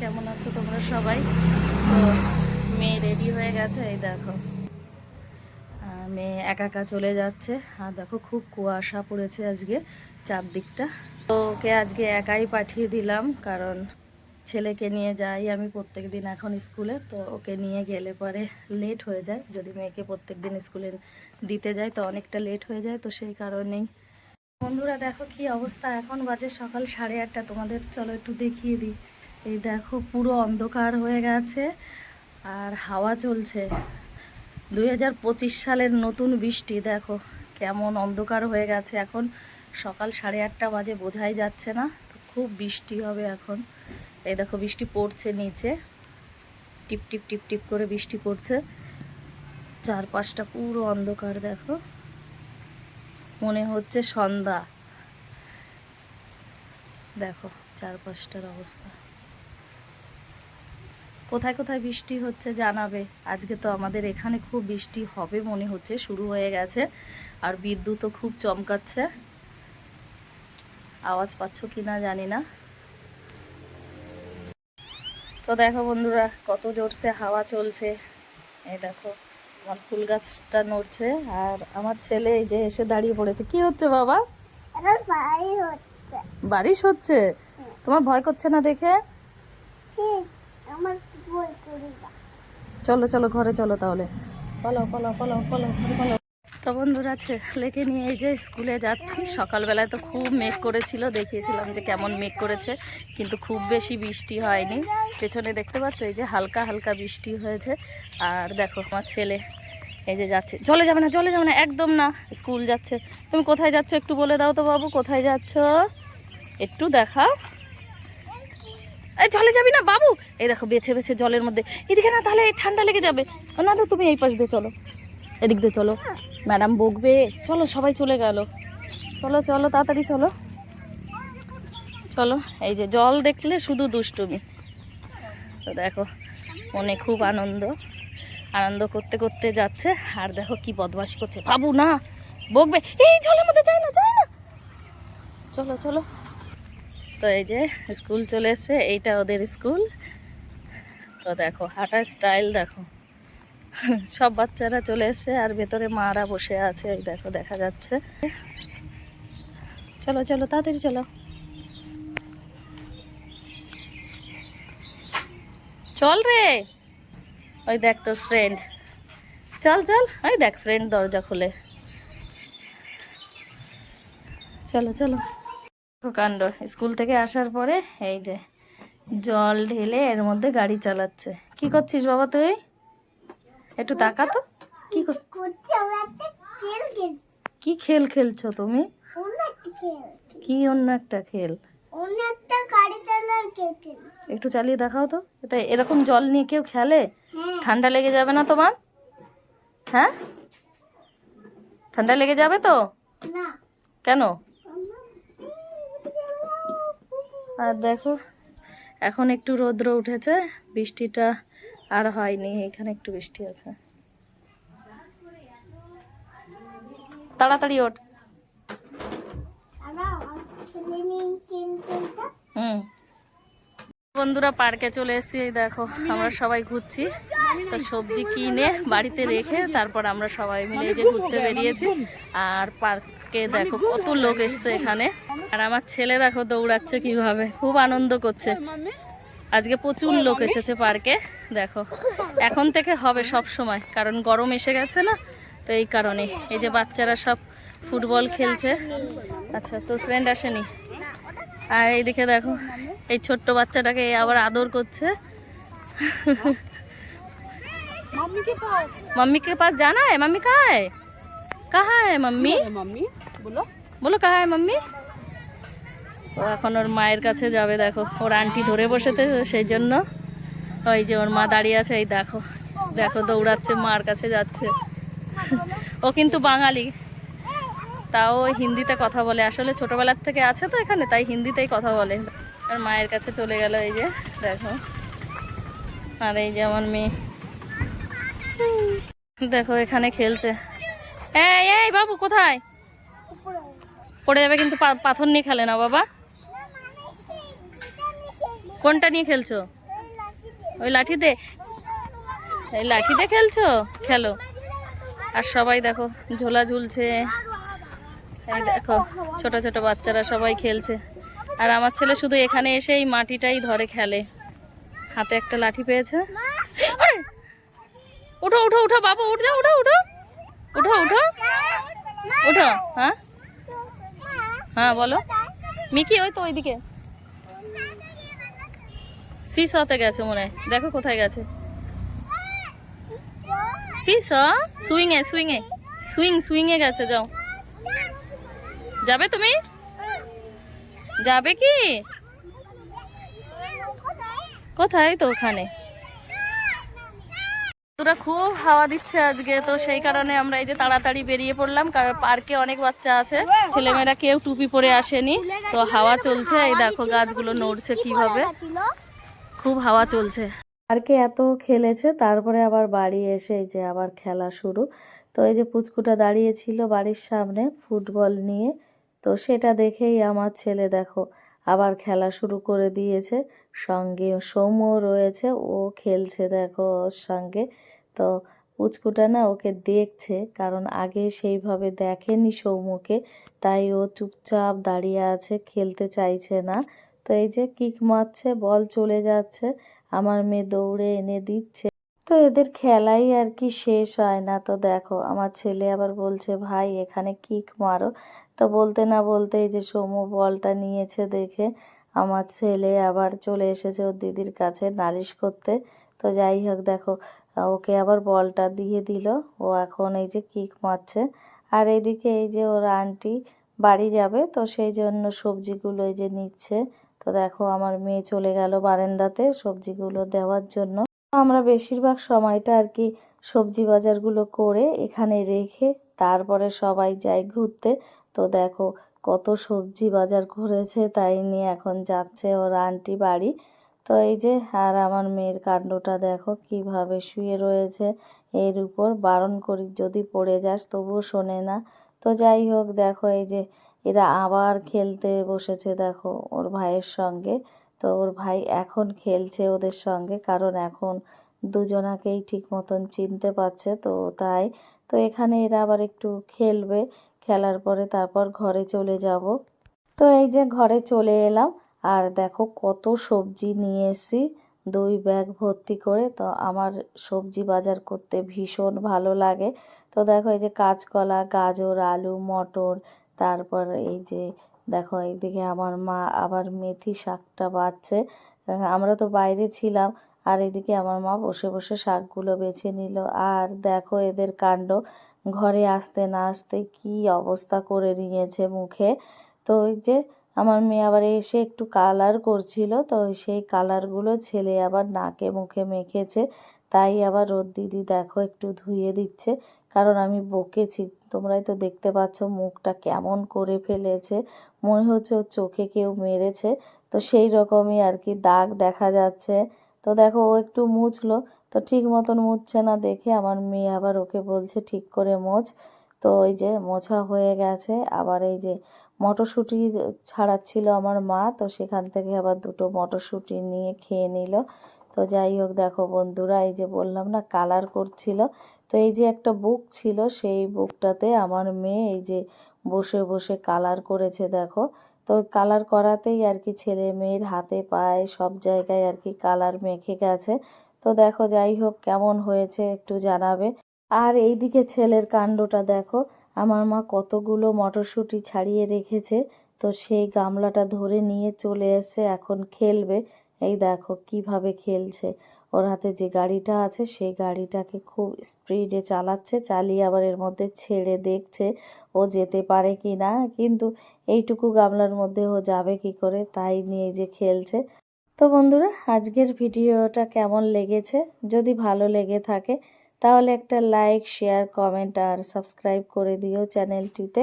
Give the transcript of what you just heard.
কেমন আছো তোমরা সবাই? তো মেয়ে রেডি হয়ে গেছে, এই দেখো। মেয়ে একা একা চলে যাচ্ছে। আর দেখো, খুব কুয়াশা পড়েছে আজকে চারদিকটা। তো ওকে আজকে একাই পাঠিয়ে দিলাম, কারণ ছেলেকে নিয়ে যাই আমি প্রত্যেক দিন এখন স্কুলে। তো ওকে নিয়ে গেলে পরে লেট হয়ে যায়। যদি মেয়েকে প্রত্যেক দিন স্কুলে দিতে যায় তো অনেকটা লেট হয়ে যায়। তো সেই কারণেই। বন্ধুরা, দেখো কি অবস্থা। এখন বাজে সকাল সাড়ে আটটা। তোমাদের চলো একটু দেখিয়ে দিই। এই দেখো পুরো অন্ধকার হয়ে গেছে আর হাওয়া চলছে। দুই হাজার পঁচিশ সালের নতুন বৃষ্টি, দেখো কেমন অন্ধকার হয়ে গেছে এখন। সকাল সাড়ে আটটা বাজে, বোঝাই যাচ্ছে না। তো খুব বৃষ্টি হবে এখন। এই দেখো বৃষ্টি পড়ছে নিচে। টিপ টিপ টিপ টিপ করে বৃষ্টি পড়ছে। চারপাশটা পুরো অন্ধকার, দেখো। মনে হচ্ছে সন্ধ্যা। দেখো চারপাশটার অবস্থা। কোথায় কোথায় বৃষ্টি হচ্ছে জানাবে? আজকে তো আমাদের এখানে খুব বৃষ্টি হবে মনে হচ্ছে শুরু হয়ে গেছে। আর বিদ্যুৎও খুব চমকাচ্ছে। আওয়াজ পাচ্ছ কি না জানি না। তো দেখো বন্ধুরা কত জোরসে হাওয়া চলছে। এই দেখো আমার ফুল গাছটা নড়ছে আর আমার ছেলে এই যে এসে দাঁড়িয়ে পড়েছে। কি হচ্ছে বাবা? বারিশ হচ্ছে। তোমার ভয় করছে না দেখে কি আমার বই করি না চলো চলো, ঘরে চলো তাহলে। পালাও পালাও পালাও ঘরে পালাও। তো বন্ধুরা, ছেলেকে নিয়ে এই যে স্কুলে যাচ্ছি, সকালবেলায় তো খুব মেঘ করেছিল, দেখিয়েছিলাম যে কেমন মেঘ করেছে, কিন্তু খুব বেশি বৃষ্টি হয়নি। পেছনে দেখতে পাচ্ছ, এই যে হালকা হালকা বৃষ্টি হয়েছে। আর দেখো, আমার ছেলে এই যে যাচ্ছে। চলে যাবে না চলে যাবে না, একদম না, স্কুল যাচ্ছে। তুমি কোথায় যাচ্ছ একটু বলে দাও তো বাবু, কোথায় যাচ্ছ? একটু দেখাও। চলে যাবি না, বাবু? এই দেখো, বেছে বেছে জলের মধ্যে। এদিকে না, তাহলে ঠান্ডা লেগে যাবে। না তো তুমি এই পাশ দিয়ে চলো। এদিক দিয়ে চলো। ম্যাডাম বকবে। চলো, সবাই চলে গেল। চলো চলো, তাড়াতাড়ি চলো। চলো, এই যে জল দেখলে শুধু দুষ্টুমি। তো দেখো, মনে খুব আনন্দ। আনন্দ করতে করতে যাচ্ছে, আর দেখো কি বদমাশি করছে। বাবু, না, বকবে। এই জলের মধ্যে যায় না যায় না। চলো চলো। তো এই যে স্কুল চলে এসছে, এইটা ওদের স্কুল। তো দেখো, হাঁটার স্টাইল দেখো। সব বাচ্চারা চলে এসছে আর ভেতরে মারা বসে আছে, এই দেখো, দেখা যাচ্ছে। চলো চলো, তাড়াতাড়ি চলো। চল রে। ওই দেখ তোর ফ্রেন্ড চল চল, ওই দেখ ফ্রেন্ড দরজা খুলে। চলো চলো। কাণ্ড স্কুল থেকে আসার পরে এই যে জল ঢেলে এর মধ্যে গাড়ি চালাচ্ছে। কি করছিস বাবা তুই? একটু তাকা তো। কি কি খেল খেলছো তুমি? কি অন্য একটা খেল? একটা চালিয়ে দেখাও তো। এটা এরকম জল নিয়ে কেউ খেলে? হ্যাঁ। ঠান্ডা লেগে যাবে না তোমার? হ্যাঁ? ঠান্ডা লেগে যাবে তো? না। কেন? আর দেখো এখন একটু রৌদ্র উঠেছে বৃষ্টিটা আর হয়নি এখানে একটু বৃষ্টি আছে। তাড়াতাড়ি ওঠ। হুম। বন্ধুরা পার্কে চলে এসেছি দেখো, আমরা সবাই ঘুরছি। তো সবজি কিনে বাড়িতে রেখে তারপর আমরা সবাই মিলে যে ঘুরতে বেরিয়েছি। আর পার্কে দেখো, কত লোক এসছে এখানে। আর আমার ছেলে দেখো দৌড়াচ্ছে কীভাবে, খুব আনন্দ করছে। আজকে প্রচুর লোক এসেছে পার্কে, দেখো। এখন থেকে হবে সব সময়, কারণ গরম এসে গেছে না, তো এই কারণে এই যে বাচ্চারা সব ফুটবল খেলছে। আচ্ছা তোর ফ্রেন্ড আসেনি? আর এইদিকে দেখো এই ছোট্ট বাচ্চাটাকে আবার আদর করছে मम्मी के पास मम्मी के पास जाना है मम्मी कहाँ है कहाँ है मम्मी मम्मी बोलो বলো কাহা है मम्मी ও এখন ওর মায়ের কাছে যাবে দেখো ওর আন্টি ধরে বসেতে সেই জন্য ওই যে ওর মা দাঁড়িয়ে আছে এই দেখো দেখো দৌড়াচ্ছে মার কাছে যাচ্ছে ও কিন্তু বাঙালি তাও হিন্দিতে কথা বলে। আসলে ছোটবেলার থেকে আছে তো এখানে, তাই হিন্দিতেই কথা বলে। আর মায়ের কাছে চলে গেল এই যে, দেখো। আর এই যে আমার মেয়ে। দেখো, এখানে খেলছে। এই বাবু, কোথায়? পড়ে যাবে কিন্তু পাথর নিয়ে খেলে না বাবা। কোনটা নিয়ে খেলছো? ওই লাঠিতে এই লাঠিতে খেলছো? খেলো। আর সবাই দেখো, ঝোলা ঝুলছে। এই দেখো, ছোট ছোট বাচ্চারা সবাই খেলছে। আর আমার ছেলে শুধু এখানে এসে এই মাটিটাই ধরে খেলে। হাতে একটা লাঠি পেয়েছে! উঠো উঠো উঠো, বাবু, উঠ, যাও, উঠো উঠো। উঠো উঠো। উঠো হ্যাঁ? হ্যাঁ বলো। মিকি, ওই তো ওইদিকে। সিস হতে গেছে মনে হয়। দেখো কোথায় গেছে। সিস সুইং এ সুইং এ সুইং সুইং এ গেছে, যাও। যাবে তুমি? যাবে কি? কোথায় তো ওখানে? তোরা খুব হাওয়া দিচ্ছে আজকে, তো সেই কারণে আমরা এই যে তাড়াতাড়ি বেরিয়ে পড়লাম, কারণ পার্কে অনেক বাচ্চা আছে, ছেলেমেয়েরা কেউ টুপি পরে আসেনি, তো হাওয়া চলছে, এই দেখো গাছগুলো নড়ছে কীভাবে। খুব হাওয়া চলছে। পার্কে এত খেলেছে, তারপরে আবার বাড়ি এসে এই যে আবার খেলা শুরু। তো এই যে পুচকুটা দাঁড়িয়েছিল বাড়ির সামনে ফুটবল নিয়ে তো সেটা দেখেই আমার ছেলে দেখো আবার খেলা শুরু করে দিয়েছে। সঙ্গে সৌম্য রয়েছে, ও খেলছে দেখো ওর সঙ্গে। তো পুচকুটা না ওকে দেখছে, কারণ আগে সেইভাবে দেখেনি সৌম্যকে, তাই ও চুপচাপ দাঁড়িয়ে আছে, খেলতে চাইছে না। তো এই যে কিক মারছে, বল চলে যাচ্ছে, আমার মেয়ে দৌড়ে এনে দিচ্ছে। তো এদের খেলাই আর কি শেষ হয় না। তো দেখো আমার ছেলে আবার বলছে, ভাই, এখানে কিক মারো। তো বলতে না বলতে এই যে সৌম্য বলটা নিয়েছে দেখে আমার ছেলে আবার চলে এসেছে ওর দিদির কাছে নালিশ করতে। তো যাই হোক, দেখো, ওকে আবার বলটা দিয়ে দিল। ও এখন এই যে কিক মারছে। আর এইদিকে এই যে ওর আন্টি বাড়ি যাবে, তো সেই জন্য সবজিগুলো এই যে নিচ্ছে। তো দেখো, আমার মেয়ে চলে গেল বারান্দাতে সবজিগুলো দেওয়ার জন্য। আমরা বেশিরভাগ সময়টা আর কি সবজি বাজারগুলো করে এখানে রেখে তারপরে সবাই যাই ঘুরতে। তো দেখো কত সবজি বাজার করেছে তাই নিয়ে এখন যাচ্ছে ওর আন্টি বাড়ি। তো এই যে আর আমার মেয়ের কাণ্ডটা দেখো কীভাবে শুয়ে রয়েছে। এর উপর বারণ করি যদি পড়ে যাস তবুও শোনে না। তো যাই হোক দেখো এই যে এরা আবার খেলতে বসেছে দেখো ওর ভাইয়ের সঙ্গে। তো ওর ভাই এখন খেলছে ওদের সঙ্গে কারণ এখন দুজনাকেই ঠিক মতন চিনতে পারছে তো তাই। তো এখানে এরা আবার একটু খেলবে খেলার পরে তারপর ঘরে চলে যাব। তো এই যে ঘরে চলে এলাম আর দেখো কত সবজি নিয়ে এসেছি। দুই ব্যাগ ভর্তি করে তো আমার সবজি বাজার করতে ভীষণ ভালো লাগে। তো দেখো এই যে কাঁচকলা, গাজর, আলু, মটর, তারপর এই যে দেখো এইদিকে আমার মা আবার মেথি শাকটা বাচ্ছে। আমরা তো বাইরে ছিলাম আর এদিকে আমার মা বসে বসে শাকগুলো বেছে নিল। আর দেখো এদের কাণ্ড। ঘরে আসতে না আসতে কি অবস্থা করে নিয়েছে মুখে। তো ওই যে আমার মেয়ে আবার এসে একটু কালার করছিল, তো সেই কালারগুলো ছেলে আবার নাকে মুখে মেখেছে। তাই আবার রোদ দিদি দেখো একটু ধুয়ে দিচ্ছে, কারণ আমি বকেছি। তোমরাই তো দেখতে পাচ্ছ মুখটা কেমন করে ফেলেছে। মনে হচ্ছে ওর চোখে কেউ মেরেছে। তো সেই রকমই আর কি দাগ দেখা যাচ্ছে। তো দেখো, ও একটু মুছলো। তো ঠিক মতন মুছছে না দেখে আমার মেয়ে আবার ওকে বলছে, ঠিক করে মোছ। তো ওই যে মোছা হয়ে গেছে। আবার এই যে মটরশুঁটি ছাড়াচ্ছিল আমার মা, তো সেখান থেকে আবার দুটো মটরশুঁটি নিয়ে খেয়ে নিল। তো যাই হোক, দেখো বন্ধুরা, এই যে বললাম না, কালার করছিল। তো এই যে একটা বুক ছিল, সেই বুকটাতে আমার মেয়ে এই যে বসে বসে কালার করেছে, দেখো। তো কালার করাতেই আর কি ছেলে মেয়ের হাতে পায়ে, সব জায়গায় আর কি কালার মেখে গেছে। তো দেখো যাই হোক কেমন হয়েছে একটু জানাবে। আর এইদিকে ছেলের কাণ্ডটা দেখো, আমার মা কতগুলো মটরশুঁটি ছাড়িয়ে রেখেছে। তো সেই গামলাটা ধরে নিয়ে চলে এসে এখন খেলবে। এই দেখো কীভাবে খেলছে। ওর হাতে যে গাড়িটা আছে, সেই গাড়িটাকে খুব স্পিডে চালাচ্ছে, চালিয়ে আবার এর মধ্যে ছেড়ে দেখছে ও যেতে পারে কি না। কিন্তু এইটুকু গামলার মধ্যে ও যাবে কি করে, তাই নিয়ে যে খেলছে। তো বন্ধুরা, আজকের ভিডিওটা কেমন লেগেছে? যদি ভালো লেগে থাকে, তাহলে একটা লাইক শেয়ার কমেন্ট আর সাবস্ক্রাইব করে দিও চ্যানেলটিতে।